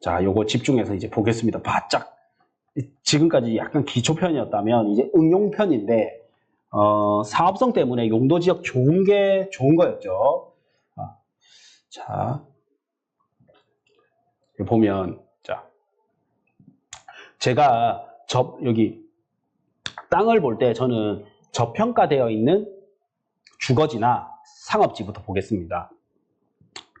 자, 요거 집중해서 이제 보겠습니다. 바짝. 지금까지 약간 기초편이었다면 이제 응용편인데 어, 사업성 때문에 용도 지역 좋은 게 좋은 거였죠. 아, 자, 보면 자, 제가 접 여기 땅을 볼 때 저는 저평가되어 있는 주거지나 상업지부터 보겠습니다.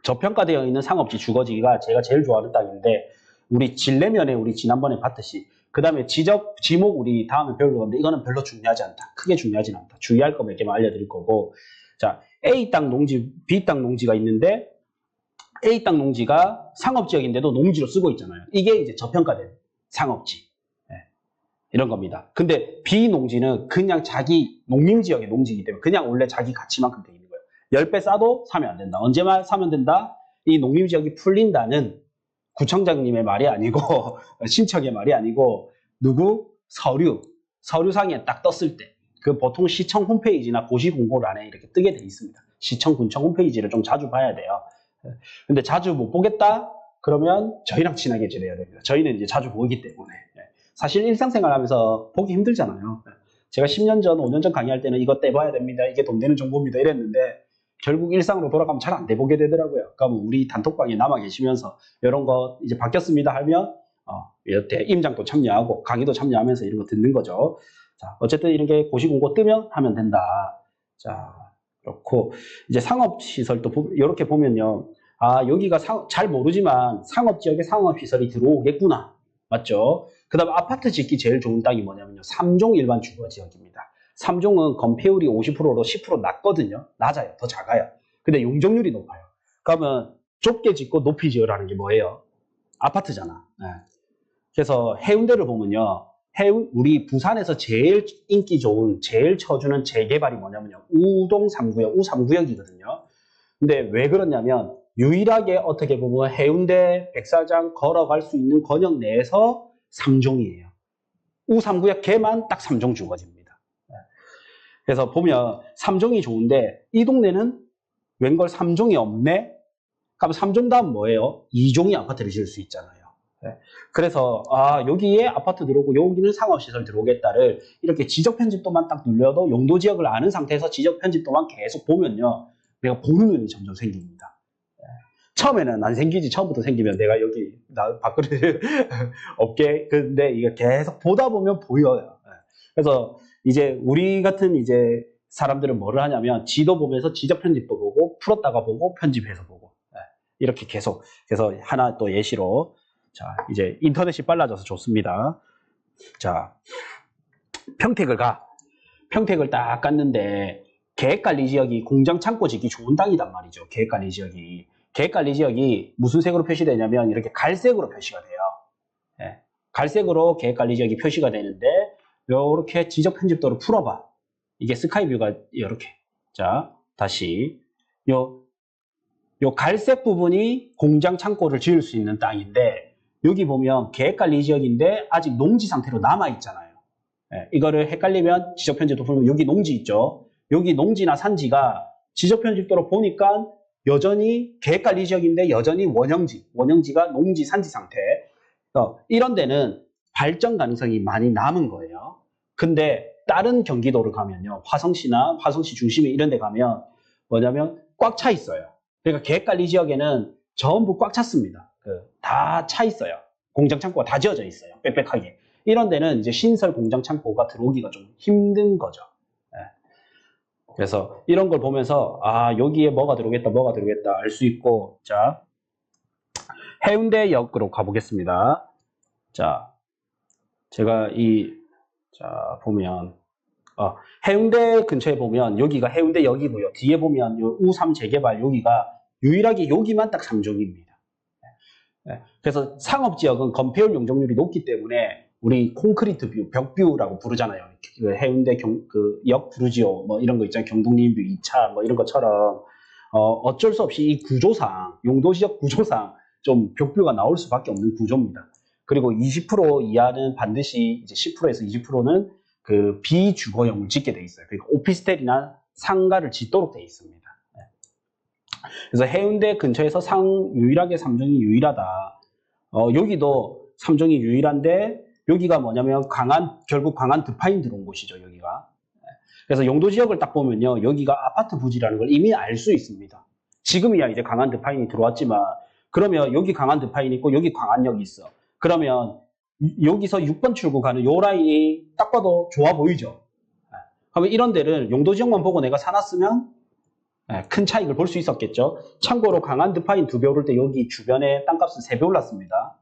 저평가되어 있는 상업지 주거지가 제가 제일 좋아하는 땅인데 우리 진례면에 우리 지난번에 봤듯이 그 다음에 지적 지목 우리 다음에 배울 건데 이거는 별로 중요하지 않다. 크게 중요하진 않다. 주의할 거 몇 개만 알려드릴 거고 자 A 땅 농지, B 땅 농지가 있는데 A 땅 농지가 상업지역인데도 농지로 쓰고 있잖아요. 이게 이제 저평가된 상업지 예, 이런 겁니다. 근데 B 농지는 그냥 자기 농림지역의 농지이기 때문에 그냥 원래 자기 가치만큼 돼. 10배 싸도 사면 안 된다. 언제만 사면 된다? 이 농림지역이 풀린다는 구청장님의 말이 아니고 신청의 말이 아니고 누구 서류 서류상에 딱 떴을 때 그 보통 시청 홈페이지나 고시 공고를 안에 이렇게 뜨게 돼 있습니다. 시청 군청 홈페이지를 좀 자주 봐야 돼요. 근데 자주 못 보겠다? 그러면 저희랑 친하게 지내야 됩니다. 저희는 이제 자주 보기 때문에 사실 일상생활 하면서 보기 힘들잖아요. 제가 10년 전, 5년 전 강의할 때는 이거 떼봐야 됩니다. 이게 돈 되는 정보입니다. 이랬는데 결국 일상으로 돌아가면 잘 안 돼보게 되더라고요. 그러면 우리 단톡방에 남아 계시면서 이런 거 이제 바뀌었습니다 하면 어, 이렇게 임장도 참여하고 강의도 참여하면서 이런 거 듣는 거죠. 자, 어쨌든 이렇게 고시공고 뜨면 하면 된다. 자, 그렇고 이제 상업시설도 이렇게 보면요. 아, 여기가 상, 잘 모르지만 상업지역에 상업시설이 들어오겠구나. 맞죠? 그 다음 아파트 짓기 제일 좋은 땅이 뭐냐면요. 3종 일반 주거지역입니다. 3종은 건폐율이 50%로 10% 낮거든요. 낮아요. 더 작아요. 근데 용적률이 높아요. 그러면 좁게 짓고 높이 지으라는 게 뭐예요? 아파트잖아. 네. 그래서 해운대를 보면요. 해운, 우리 부산에서 제일 인기 좋은, 제일 쳐주는 재개발이 뭐냐면요. 우동 3구역, 우3구역이거든요. 근데 왜 그러냐면, 유일하게 어떻게 보면 해운대, 백사장 걸어갈 수 있는 권역 내에서 3종이에요. 우3구역 개만 딱 3종 주거지입니다. 그래서 보면 3종이 좋은데, 이 동네는 웬걸 3종이 없네? 그럼 3종 다음 뭐예요? 2종이 아파트를 지을 수 있잖아요. 네. 그래서 아 여기에 아파트 들어오고 여기는 상업시설 들어오겠다를 이렇게 지적 편집도만 딱 눌려도 용도 지역을 아는 상태에서 지적 편집도만 계속 보면요 내가 보는 눈이 점점 생깁니다 네. 처음에는 안 생기지 처음부터 생기면 내가 여기 나 밥그릇 없게 근데 이게 계속 보다 보면 보여요 네. 그래서 이제 우리 같은 이제 사람들은 뭐를 하냐면 지도 보면서 지적 편집도 보고 풀었다가 보고 편집해서 보고 이렇게 계속 그래서 하나 또 예시로 자, 이제 인터넷이 빨라져서 좋습니다. 자, 평택을 가. 평택을 딱 갔는데 계획관리 지역이 공장 창고 짓기 좋은 땅이단 말이죠. 계획관리 지역이. 계획관리 지역이 무슨 색으로 표시되냐면 이렇게 갈색으로 표시가 돼요. 네. 갈색으로 계획관리 지역이 표시가 되는데 이렇게 지적 편집도를 풀어봐. 이게 스카이뷰가 이렇게. 자, 다시 요, 요 갈색 부분이 공장 창고를 지을 수 있는 땅인데 여기 보면 계획관리 지역인데 아직 농지 상태로 남아 있잖아요. 예, 이거를 헷갈리면 지적 편집도 보면 여기 농지 있죠. 여기 농지나 산지가 지적 편집도로 보니까 여전히 계획관리 지역인데 여전히 원형지, 원형지가 농지, 산지 상태. 어, 이런 데는 발전 가능성이 많이 남은 거예요. 근데 다른 경기도를 가면요. 화성시나 화성시 중심에 이런 데 가면 뭐냐면 꽉 차 있어요. 그러니까 계획관리 지역에는 전부 꽉 찼습니다. 다차 있어요. 공장 창고가 다 지어져 있어요. 빽빽하게. 이런 데는 이제 신설 공장 창고가 들어오기가 좀 힘든 거죠. 예. 그래서 이런 걸 보면서 아 여기에 뭐가 들어오겠다 뭐가 들어오겠다 알 수 있고 자 해운대역으로 가보겠습니다. 자 제가 이 자 보면 어, 해운대 근처에 보면 여기가 해운대역이고요. 뒤에 보면 우3 재개발 여기가 유일하게 여기만 딱 3종입니다. 예. 그래서 상업지역은 건폐율 용적률이 높기 때문에 우리 콘크리트 뷰, 벽뷰라고 부르잖아요. 그 해운대 경, 그 역 부르지오 뭐 이런 거 있잖아요. 경동림뷰 2차 뭐 이런 것처럼 어, 어쩔 수 없이 이 구조상, 용도시적 구조상 좀 벽뷰가 나올 수밖에 없는 구조입니다. 그리고 20% 이하는 반드시 이제 10%에서 20%는 그 비주거용을 짓게 돼 있어요. 그러니까 오피스텔이나 상가를 짓도록 돼 있습니다. 그래서 해운대 근처에서 상 유일하게 삼종이 유일하다. 어, 여기도 3종이 유일한데 여기가 뭐냐면 강한 결국 강한 드파인 들어온 곳이죠 여기가 그래서 용도 지역을 딱 보면요 여기가 아파트 부지라는 걸 이미 알 수 있습니다 지금이야 이제 강한 드파인이 들어왔지만 그러면 여기 강한 드파인이 있고 여기 강한역이 있어 그러면 이- 여기서 6번 출구 가는 요 라인이 딱 봐도 좋아 보이죠 예. 그러면 이런 데를 용도 지역만 보고 내가 사놨으면 예, 큰 차익을 볼 수 있었겠죠 참고로 강한 드파인 두 배 오를 때 여기 주변에 땅값은 세 배 올랐습니다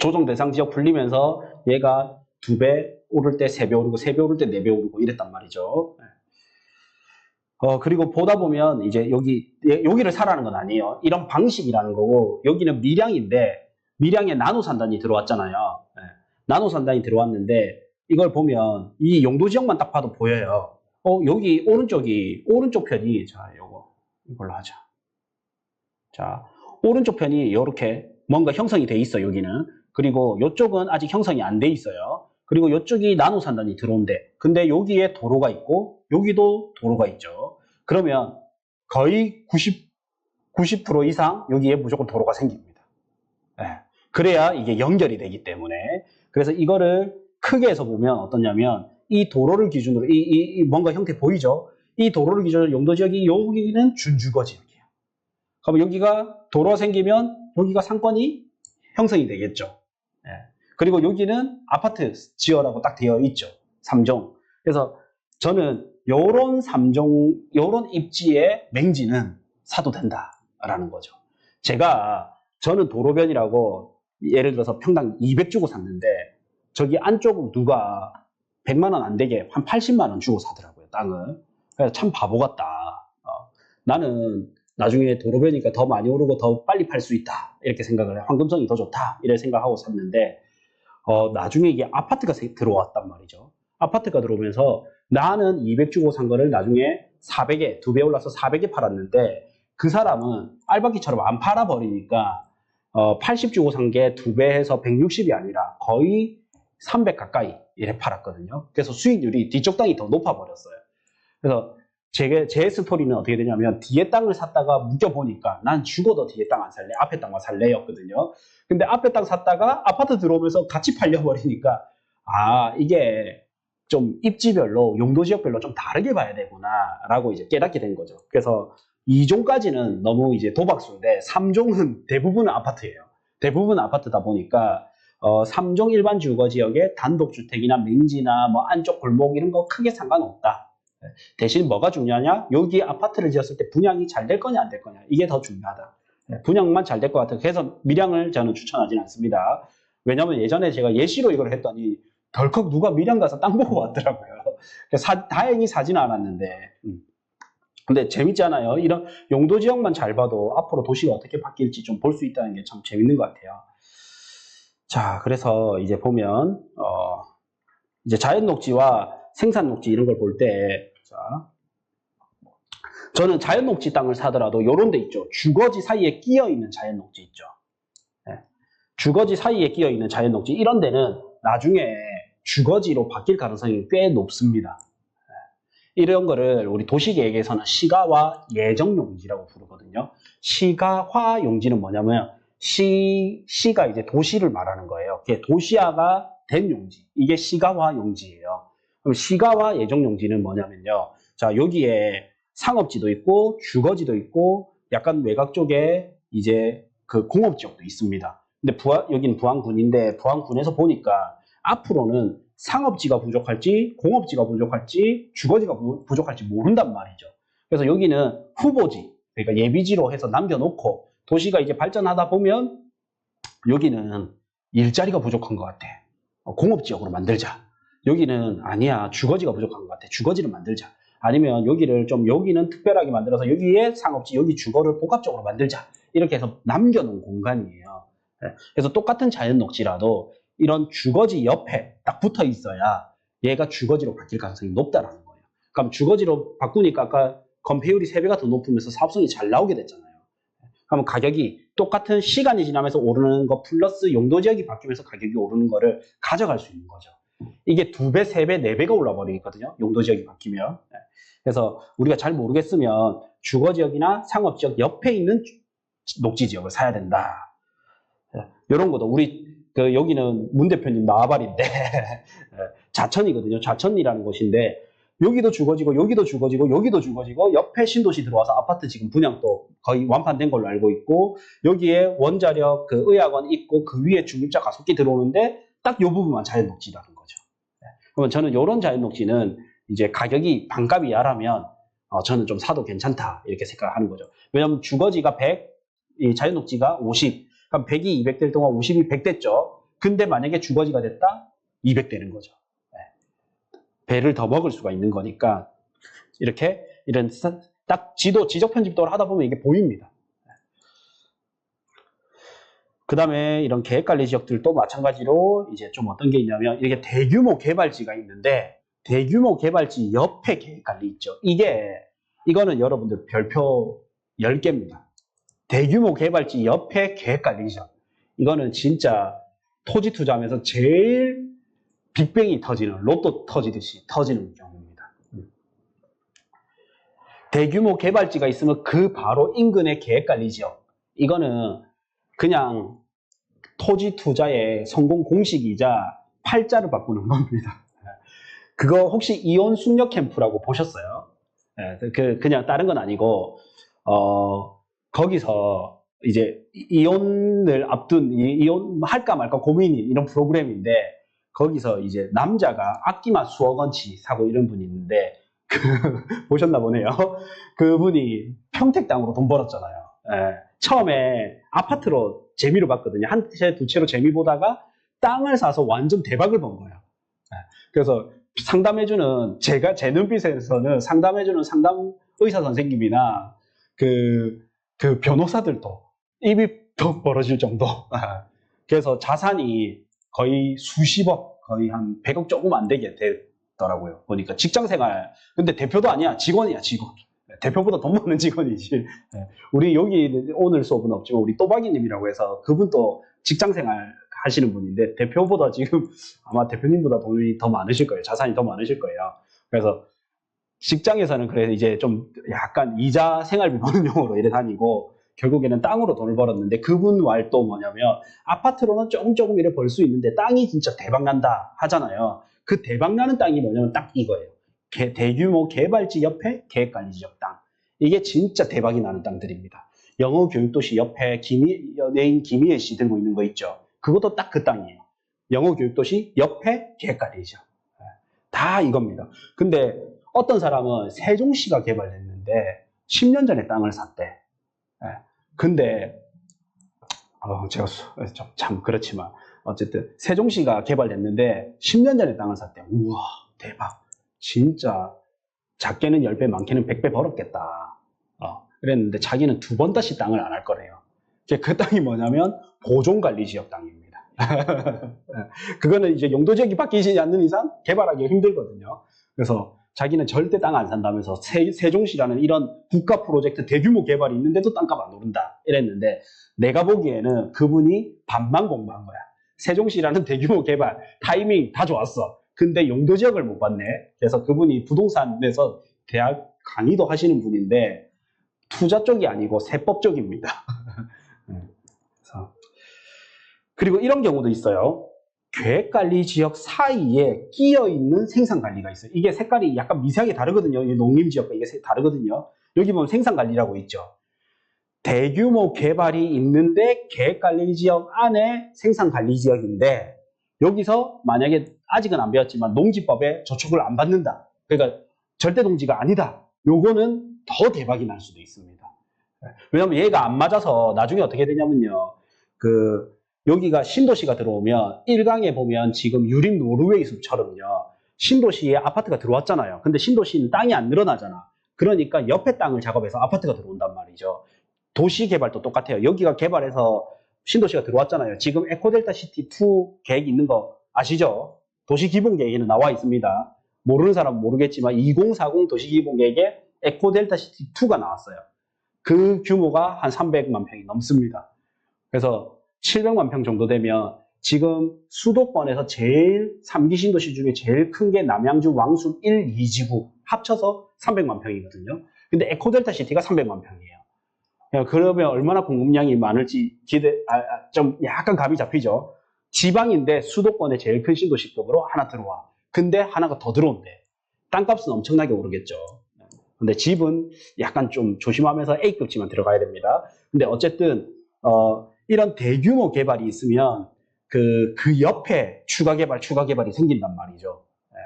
조정 대상 지역 풀리면서 얘가 두 배 오를 때 세 배 오르고 세 배 오를 때 네 배 오르고 이랬단 말이죠. 어 그리고 보다 보면 이제 여기 예, 여기를 사라는 건 아니에요. 이런 방식이라는 거고 여기는 밀양인데 밀양에 나노 산단이 들어왔잖아요. 예, 나노 산단이 들어왔는데 이걸 보면 이 용도 지역만 딱 봐도 보여요. 어 여기 오른쪽이 오른쪽 편이 자 요거 이걸로 하자. 자 오른쪽 편이 이렇게 뭔가 형성이 돼 있어 여기는 그리고 이쪽은 아직 형성이 안 돼 있어요. 그리고 이쪽이 나노 산단이 들어온대. 근데 여기에 도로가 있고 여기도 도로가 있죠. 그러면 거의 90, 90% 이상 여기에 무조건 도로가 생깁니다. 예. 그래야 이게 연결이 되기 때문에. 그래서 이거를 크게 해서 보면 어떠냐면 이 도로를 기준으로 이, 이- 이 뭔가 형태 보이죠? 이 도로를 기준으로 용도 지역이 여기는 준주거 지역이에요. 그럼 여기가 도로가 생기면 여기가 상권이 형성이 되겠죠. 예. 그리고 여기는 아파트 지어라고 딱 되어 있죠. 3종. 그래서 저는 요런 3종, 요런 입지의 맹지는 사도 된다라는 거죠. 제가, 저는 도로변이라고 예를 들어서 평당 200 주고 샀는데 저기 안쪽 누가 100만 원 안 되게 한 80만 원 주고 사더라고요, 땅을. 그래서 참 바보 같다. 어, 나는 나중에 도로변이니까 더 많이 오르고 더 빨리 팔 수 있다. 이렇게 생각을 해. 황금성이 더 좋다. 이래 생각하고 샀는데, 어, 나중에 이게 아파트가 세- 들어왔단 말이죠. 아파트가 들어오면서 나는 200 주고 산 거를 나중에 400에, 두 배 올라서 400에 팔았는데, 그 사람은 알바기처럼 안 팔아버리니까, 어, 80 주고 산 게 두 배 해서 160이 아니라 거의 300 가까이 이래 팔았거든요. 그래서 수익률이 뒤쪽 땅이 더 높아 버렸어요. 그래서 제, 제 스토리는 어떻게 되냐면 뒤에 땅을 샀다가 묶여보니까 난 죽어도 뒤에 땅 안 살래 앞에 땅만 살래 였거든요 근데 앞에 땅 샀다가 아파트 들어오면서 같이 팔려버리니까 아 이게 좀 입지별로 용도 지역별로 좀 다르게 봐야 되구나 라고 이제 깨닫게 된 거죠 그래서 2종까지는 너무 이제 도박수인데 3종은 대부분은 아파트예요 대부분 아파트다 보니까 어, 3종 일반 주거 지역에 단독주택이나 맹지나 뭐 안쪽 골목 이런 거 크게 상관없다 대신 뭐가 중요하냐? 여기 아파트를 지었을 때 분양이 잘 될 거냐 안 될 거냐 이게 더 중요하다. 네, 분양만 잘 될 것 같아요. 그래서 밀양을 저는 추천하지는 않습니다. 왜냐하면 예전에 제가 예시로 이걸 했더니 덜컥 누가 밀양 가서 땅 보고 왔더라고요. 그래서 사- 다행히 사지는 않았는데. 음. 근데 재밌잖아요. 이런 용도 지역만 잘 봐도 앞으로 도시가 어떻게 바뀔지 좀 볼 수 있다는 게 참 재밌는 것 같아요. 자, 그래서 이제 보면 어, 이제 자연 녹지와 생산 녹지 이런 걸 볼 때, 자, 저는 자연 녹지 땅을 사더라도 요런 데 있죠. 주거지 사이에 끼어 있는 자연 녹지 있죠. 예. 주거지 사이에 끼어 있는 자연 녹지 이런 데는 나중에 주거지로 바뀔 가능성이 꽤 높습니다. 예. 이런 거를 우리 도시계획에서는 시가화 예정 용지라고 부르거든요. 시가화 용지는 뭐냐면 시 시가 이제 도시를 말하는 거예요. 도시화가 된 용지. 이게 시가화 용지예요. 그럼 시가화 예정 용지는 뭐냐면요. 자, 여기에 상업지도 있고 주거지도 있고 약간 외곽 쪽에 이제 그 공업 지역도 있습니다. 근데 부안 여기는 부안군인데 부안군에서 보니까 앞으로는 상업지가 부족할지 공업지가 부족할지 주거지가 부- 부족할지 모른단 말이죠. 그래서 여기는 후보지 그러니까 예비지로 해서 남겨놓고 도시가 이제 발전하다 보면 여기는 일자리가 부족한 것 같아. 어, 공업지역으로 만들자. 여기는 아니야 주거지가 부족한 것 같아. 주거지를 만들자. 아니면 여기를 좀 여기는 특별하게 만들어서 여기에 상업지 여기 주거를 복합적으로 만들자. 이렇게 해서 남겨놓은 공간이에요. 예, 그래서 똑같은 자연 녹지라도 이런 주거지 옆에 딱 붙어 있어야 얘가 주거지로 바뀔 가능성이 높다라는 거예요. 그럼 주거지로 바꾸니까 아까 건폐율이 3배가 더 높으면서 사업성이 잘 나오게 됐잖아요. 그러면 가격이 똑같은 시간이 지나면서 오르는 거 플러스 용도 지역이 바뀌면서 가격이 오르는 거를 가져갈 수 있는 거죠. 이게 두 배, 세 배, 네 배가 올라 버리거든요. 용도 지역이 바뀌면. 네. 그래서 우리가 잘 모르겠으면 주거 지역이나 상업 지역 옆에 있는 주- 녹지 지역을 사야 된다. 이런 것도 우리 그 여기는 문 대표님 나와발인데 자천이거든요. 자천이라는 곳인데 여기도 주거지고 여기도 주거지고 여기도 주거지고 옆에 신도시 들어와서 아파트 지금 분양 도 거의 완판된 걸로 알고 있고 여기에 원자력 그 의학원 있고 그 위에 중립자 가속기 들어오는데 딱이 부분만 자연 녹지라는 거죠. 네. 그러면 저는 이런 자연 녹지는 이제 가격이 반값 이하라면 어, 저는 좀 사도 괜찮다 이렇게 생각하는 거죠. 왜냐하면 주거지가 100, 이 자연 녹지가 50, 그럼 100이 200 될 동안 50이 100 됐죠. 근데 만약에 주거지가 됐다 200 되는 거죠. 네. 배를 더 먹을 수가 있는 거니까 이렇게 이런 사- 딱 지도 지적 편집도를 하다 보면 이게 보입니다. 그 다음에 이런 계획관리 지역들도 마찬가지로 이제 좀 어떤 게 있냐면 이게 대규모 개발지가 있는데 대규모 개발지 옆에 계획관리 있죠. 이게 이거는 여러분들 별표 10개입니다. 대규모 개발지 옆에 계획 관리 지역. 이거는 진짜 토지 투자하면서 제일 빅뱅이 터지는 로또 터지듯이 터지는 경우입니다. 음. 대규모 개발지가 있으면 그 바로 인근의 계획 관리 지역. 이거는 그냥 토지 투자의 성공 공식이자 팔자를 바꾸는 겁니다. 그거 혹시 이온 숙녀 캠프라고 보셨어요? 예, 그 그냥 다른 건 아니고 어 거기서 이제 이- 이혼을 앞둔 이- 이혼 할까 말까 고민이 이런 프로그램인데 거기서 이제 남자가 악기만 수억 원치 사고 이런 분이 있는데 그 보셨나 보네요. 그분이 평택 땅으로 돈 벌었잖아요. 예, 처음에 아파트로 재미로 봤거든요. 한 채, 두 채로 재미 보다가 땅을 사서 완전 대박을 번 거예요. 예, 그래서 상담해주는 제가 제 눈빛에서는 상담해주는 상담 의사 선생님이나 그, 그 변호사들도 입이 더 벌어질 정도. 아, 그래서 자산이 거의 수십억, 거의 한 100억 조금 안 되게 되더라고요. 보니까 직장 생활. 근데 대표도 아니야. 직원이야, 직원. 대표보다 돈 많은 직원이지. 네. 우리 여기 오늘 수업은 없지만 우리 또박이님이라고 해서 그분도 직장 생활 하시는 분인데 대표보다 지금 아마 대표님보다 돈이 더 많으실 거예요. 자산이 더 많으실 거예요. 그래서 직장에서는 그래서 이제 좀 약간 이자 생활비 버는 용으로 이래 다니고 결국에는 땅으로 돈을 벌었는데 그분 말도 뭐냐면 아파트로는 조금 조금 이래 벌 수 있는데 땅이 진짜 대박 난다 하잖아요. 그 대박 나는 땅이 뭐냐면 딱 이거예요. 개- 대규모 개발지 옆에 계획관리 지역 땅. 이게 진짜 대박이 나는 땅들입니다. 영어 교육도시 옆에 김희, 연예인 김희애 씨 들고 있는 거 있죠. 그것도 딱 그 땅이에요. 영어 교육도시 옆에 계획관리 지역. 예, 다 이겁니다. 근데 어떤 사람은 세종시가 개발됐는데 10년 전에 땅을 샀대. 예, 근데 어, 제가 수- 좀참 그렇지만 어쨌든 세종시가 개발됐는데 10년 전에 땅을 샀대. 우와 대박. 진짜 작게는 10배 많게는 100배 벌었겠다. 어, 그랬는데 자기는 두 번 다시 땅을 안 할 거래요. 그 땅이 뭐냐면 보존관리지역 땅입니다. 그거는 이제 용도 지역이 바뀌지 않는 이상 개발하기 힘들거든요. 그래서 자기는 절대 땅 안 산다면서 세, 세종시라는 이런 국가 프로젝트 대규모 개발이 있는데도 땅값 안 오른다 이랬는데 내가 보기에는 그분이 반만 공부한 거야. 세종시라는 대규모 개발 타이밍 다 좋았어. 근데 용도 지역을 못 봤네. 그래서 그분이 부동산에서 대학 강의도 하시는 분인데 투자 쪽이 아니고 세법 쪽입니다. 네. 그래서 그리고 이런 경우도 있어요. 계획관리 지역 사이에 끼어 있는 생산관리가 있어요. 이게 색깔이 약간 미세하게 다르거든요. 이 농림지역과 이게 세- 다르거든요. 여기 보면 생산관리라고 있죠. 대규모 개발이 있는데 계획관리 지역 안에 생산관리 지역인데 여기서 만약에 아직은 안 배웠지만 농지법에 저촉을 안 받는다. 그러니까 절대 농지가 아니다. 요거는 더 대박이 날 수도 있습니다. 왜냐면 얘가 안 맞아서 나중에 어떻게 되냐면요. 그 여기가 신도시가 들어오면 1강에 보면 지금 유림 노르웨이 숲처럼요. 신도시에 아파트가 들어왔잖아요. 근데 신도시는 땅이 안 늘어나잖아. 그러니까 옆에 땅을 작업해서 아파트가 들어온단 말이죠. 도시 개발도 똑같아요. 여기가 개발해서 신도시가 들어왔잖아요. 지금 에코델타 시티 2 계획 있는 거 아시죠? 도시 기본 계획에는 나와 있습니다. 모르는 사람은 모르겠지만 2040 도시 기본 계획에 에코델타 시티 2가 나왔어요. 그 규모가 한 300만 평이 넘습니다. 그래서 700만 평 정도 되면 지금 수도권에서 제일 3기 신도시 중에 제일 큰 게 남양주 왕순 1, 2지구 합쳐서 300만 평이거든요. 근데 에코델타 시티가 300만 평이에요. 그러면 얼마나 공급량이 많을지 기대, 아, 아, 좀 약간 감이 잡히죠. 지방인데 수도권의 제일 큰 신도시급으로 하나 들어와. 근데 하나가 더 들어온대. 땅값은 엄청나게 오르겠죠. 근데 집은 약간 좀 조심하면서 A급지만 들어가야 됩니다. 근데 어쨌든 어, 이런 대규모 개발이 있으면 그, 그 옆에 추가 개발, 추가 개발이 생긴단 말이죠. 예.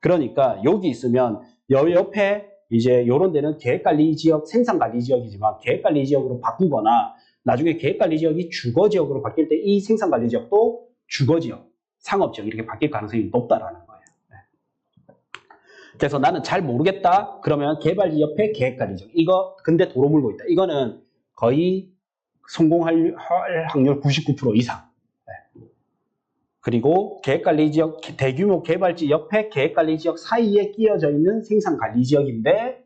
그러니까 여기 있으면 여 옆에 이제 요런 데는 계획관리 지역, 생산관리 지역이지만 계획관리 지역으로 바꾸거나 나중에 계획관리 지역이 주거 지역으로 바뀔 때 이 생산관리 지역도 주거 지역, 상업 지역 이렇게 바뀔 가능성이 높다라는 거예요. 예. 그래서 나는 잘 모르겠다. 그러면 개발지 옆에 계획관리 지역. 이거 근데 도로 물고 있다. 이거는 거의 성공할 할 확률 99% 이상. 네. 그리고 계획관리지역 대규모 개발지 옆에 계획관리지역 사이에 끼어져 있는 생산관리지역인데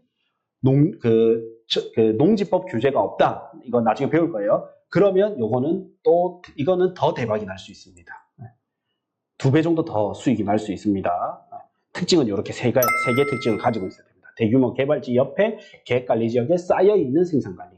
농, 그, 저- 그 농지법 규제가 없다. 이거 나중에 배울 거예요. 그러면 요거는 또 이거는 더 대박이 날 수 있습니다. 두 배 정도 더 수익이 날 수 있습니다. 특징은 이렇게 세 개, 세개 특징을 가지고 있어야 됩니다. 대규모 개발지 옆에 계획관리 지역에 쌓여 있는 생산관리.